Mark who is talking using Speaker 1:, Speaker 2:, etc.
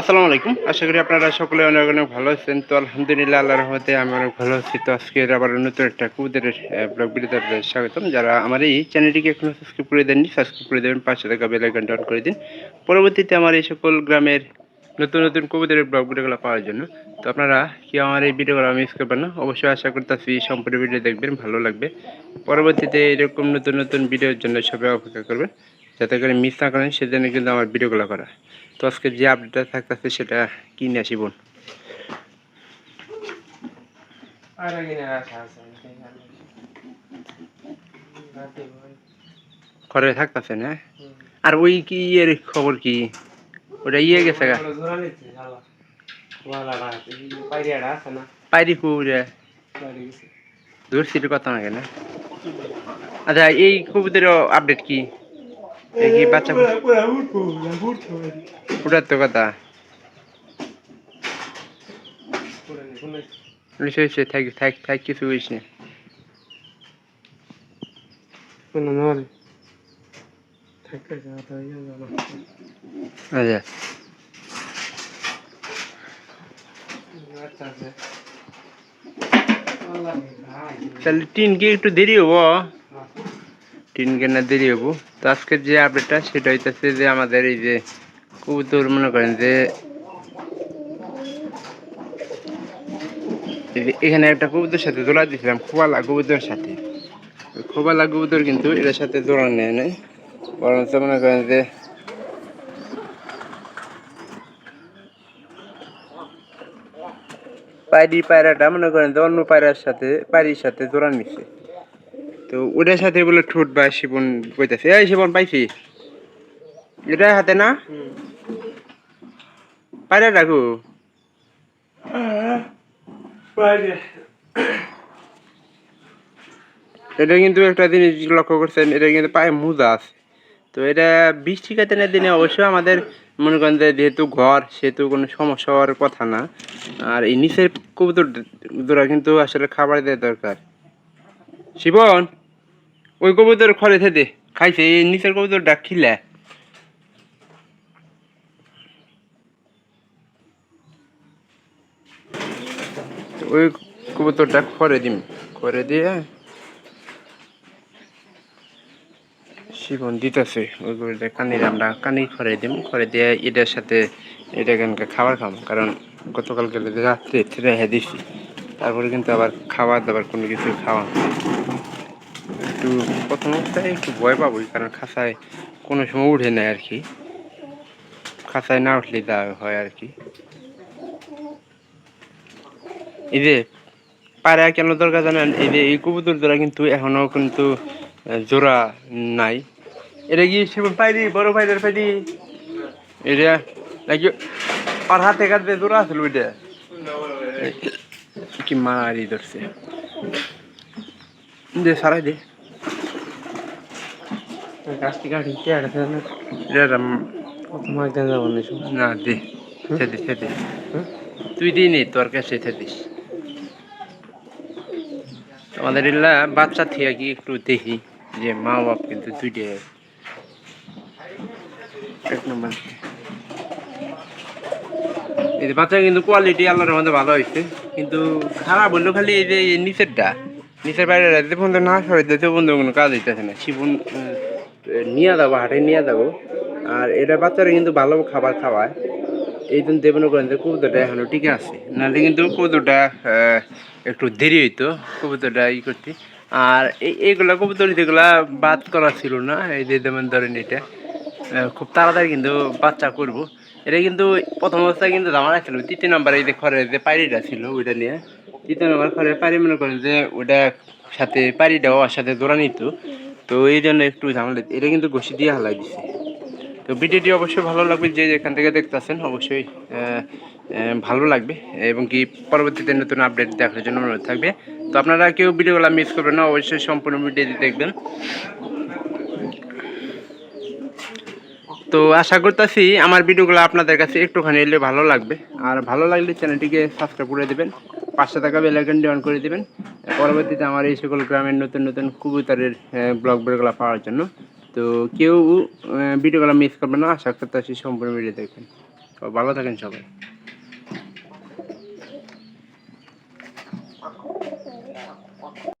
Speaker 1: আসসালামু আলাইকুম। আশা করি আপনারা সকলে অনেক অনেক ভালো আছেন। তো আলহামদুলিল্লাহ আল্লাহ রহমতে আমি অনেক ভালো আছি। তো আজকে আবার নতুন একটা কুদের ব্লগ ভিডিওতে স্বাগতম। যারা আমার এই চ্যানেলটিকে এখনও সাবস্ক্রাইব করে দেননি, সাবস্ক্রাইব করে দেবেন পাঁচশো টাকা বেল আইকনটা অন করে দিন। পরবর্তীতে আমার এই সকল গ্রামের নতুন নতুন কবুতরের ব্লগ ভিডিওগুলো পাওয়ার জন্য, তো আপনারা কি আমার এই ভিডিওগুলো মিস করবেন না? অবশ্যই আশা করতেছি সম্পূর্ণ ভিডিও দেখবেন, ভালো লাগবে। পরবর্তীতে এরকম নতুন নতুন ভিডিওর জন্য সবাই অপেক্ষা করবেন। যাতে করে মিস না করেন সেজন্য কিন্তু আমার ভিডিওগুলো করা। তো আজকে যে আপডেটটা থাকতেছে সেটা কি নিয়ে আসি বোন
Speaker 2: কিনে
Speaker 1: ঘরে থাকতেছে না? আর ওই কি ইয়ের খবর কি? ওটা ইয়ে গেছে গা। পাইরি কুড়ে দূর সিটির কথা না? কেন আচ্ছা এই কবুতরের আপডেট কি? এই বাচ্চা ফুটার তো কথা। থাক থাক থাক কিছু না।
Speaker 2: জানা
Speaker 1: আচ্ছা।
Speaker 2: আচ্ছা ভাই
Speaker 1: তাহলে টিন কি একটু দেরি হব? টিন কেনা দেরি হব। তো আজকের যে আপডেটটা সেটা হইতেছে যে আমাদের এই যে কবুতর, মনে করেন যে এখানে একটা কবুতর সাথে জোড়া দিয়েছিলাম খোবালা কবুতরের সাথে। খোবালা কবুতর কিন্তু এটার সাথে জোড়া নেয় নাই। বরঞ্চ মনে করেন যে পায়রি পায়রাটা, মনে করেন যে অন্য পায়রার সাথে, পায়রির সাথে জোড়া নিচ্ছে তো ওটার সাথে বলে ঠোঁট বা শিবন বইতেছে। এই শিবন, পাইছি। এটা হাতে না? পায়রা রাখো। এটা কিন্তু একটা জিনিস লক্ষ্য করছেন, এটা কিন্তু পায়ে মোজা আছে। তো এটা বৃষ্টি কাতেনের দিনে অবশ্যই আমাদের মনে করেন যে যেহেতু ঘর, সেহেতু কোনো সমস্যা হওয়ার কথা না। আর এই নিচের কবুতর দুরা কিন্তু আসলে খাবার দেওয়া দরকার। শিবন! ওই কবুতর খড়ে থেকে খাইছে, এই নিচের কবুতরটা খিলে। তো ওই কবুতরটা খড়ে দিম। খড়ে দিয়ে শিবন দিতেছে। ওইগুলো কানির আমরা কানি খড়ে দিম। খড়ে দিয়ে এটার সাথে এটা এখানকার খাবার খাম? কারণ গতকাল গেলে যে রাত্রে রেখে দিছি। তারপরে কিন্তু আবার খাবার দাবার কোনো কিছু খাওয়া। একটু প্রথম অবস্থায় একটু ভয় পাবোই কারণ খাঁচায় কোনো সময় উঠে নেয় আর কি খাঁচায় না উঠলে দেওয়া হয় আর কি এই যে পায়রা কেন দরকার জানেন এই যে এই কবুতর জোড়া কিন্তু এখনও কিন্তু জোড়া নাই এটা কি শিবন পাইরি বড় পাইরের পাইরি এটা নাকি আর হাতে কাটবে জোড়া আছিল ওইটা কি মারি ধরছে দে সারাই দে
Speaker 2: গাছটি আছে না
Speaker 1: দে তুই নি তোর কাছে আমাদের বাচ্চা থেকে কি একটু দেখি যে মা বাপ কিন্তু দুইটা এক নম্বর। এই যে বাচ্চা কিন্তু কোয়ালিটি আল্লাহর মধ্যে ভালো হয়েছে কিন্তু খারাপ বলল খালি এই যে নিচেরটা। নিচের বাইরে রাতে বন্ধু না সরে দিতে বন্ধু কোনো কাজ হইতেছে না। শিবন নিয়ে যাব, হাটে নিয়ে যাব। আর এটা বাচ্চারা কিন্তু ভালো খাবার খাওয়ায়। এই জন্য দেবন করেন যে কবুতরটা এখনও টিকে আছে। নাহলে কিন্তু কবুতরটা একটু দেরি হইতো, কবুতরটা ই করতে। আর এই এইগুলা কবুতর যেগুলা বাদ করা ছিল না, এই যে যেমন ধরেন এটা খুব তাড়াতাড়ি কিন্তু বাচ্চা করব। এটা কিন্তু প্রথম অবস্থায় কিন্তু জামা ছিল তৃতীয় নাম্বার এই যে খড়ের যে পায়রিটা ছিল ওইটা নিয়ে। তৃতীয় নাম্বার খড়ের পায়রি মনে করেন যে ওটা সাথে পায়রিটাও ওর সাথে জোড়া নিত। তো এই জন্য একটু ঝামেলা এটা কিন্তু ঘষি দিয়ে হালাই দিছে। তো ভিডিওটি অবশ্যই ভালো লাগবে, যে যেখান থেকে দেখতেছেন, অবশ্যই ভালো লাগবে এবং কি পরবর্তীতে নতুন আপডেট দেখার জন্য অনুরোধ থাকবে। তো আপনারা কেউ ভিডিওগুলো মিস করবেন না, অবশ্যই সম্পূর্ণ ভিডিওটি দেখবেন। তো আশা করতেছি আমার ভিডিওগুলো আপনাদের কাছে একটুখানি এলে ভালো লাগবে। আর ভালো লাগলে চ্যানেলটিকে সাবস্ক্রাইব করে দেবেন। পাঁচশো টাকা বেলাইকনটি অন করে দেবেন। পরবর্তীতে আমার এই সকল গ্রামের নতুন নতুন কবুতরের ব্লগ ভিডিওগুলো পাওয়ার জন্য। তো কেউ ভিডিওগুলো মিস করবে না। আশা করতে আসি সম্পূর্ণ ভিডিও দেখবেন। ভালো থাকেন সবাই।